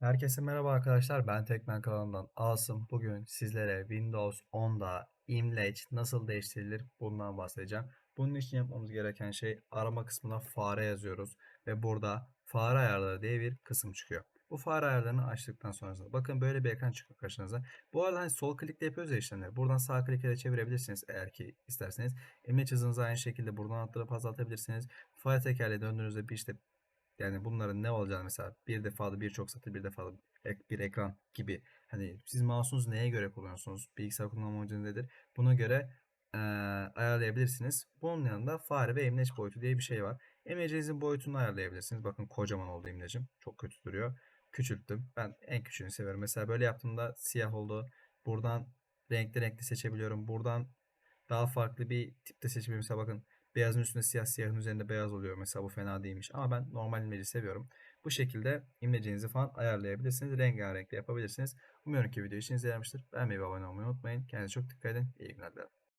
Herkese merhaba arkadaşlar. Ben Tekmen kanalından Asım. Bugün sizlere Windows 10'da imleç nasıl değiştirilir bundan bahsedeceğim. Bunun için yapmamız gereken şey arama kısmına fare yazıyoruz ve burada fare ayarları diye bir kısım çıkıyor. Bu fare ayarlarını açtıktan sonrasında bakın böyle bir ekran çıkıyor karşınıza. Bu arada hani sol klikle yapıyoruz ya işlemleri. Buradan sağ klikle çevirebilirsiniz eğer ki isterseniz. İmleç hızınızı aynı şekilde buradan arttırıp azaltabilirsiniz. Fare tekerleği döndüğünüzde bir işte yani bunların ne olacağını mesela bir defada birçok satır bir defada ek- bir ekran gibi. Hani siz mouse'unuzu neye göre kullanıyorsunuz? Bilgisayar kullanma amacınız nedir? Buna göre eee, ayarlayabilirsiniz. Bunun yanında fare ve imleç boyutu diye bir şey var. İmlecinizin boyutunu ayarlayabilirsiniz. Bakın kocaman oldu imlecim. Çok kötü duruyor. Küçülttüm. Ben en küçüğünü seviyorum. Mesela böyle yaptığımda siyah oldu. Buradan renkli renkli seçebiliyorum. Buradan daha farklı bir tipte seçebiliyorum. Mesela bakın Beyazın üstünde siyah, siyahın üzerinde beyaz oluyor. Mesela bu fena değilmiş. Ama ben normal imleci seviyorum. Bu şekilde imlecinizi falan ayarlayabilirsiniz. Rengarenk de yapabilirsiniz. Umuyorum ki video işinize yaramıştır. Beğenmeyi ve abone olmayı unutmayın. Kendinize çok dikkat edin. İyi günler dilerim.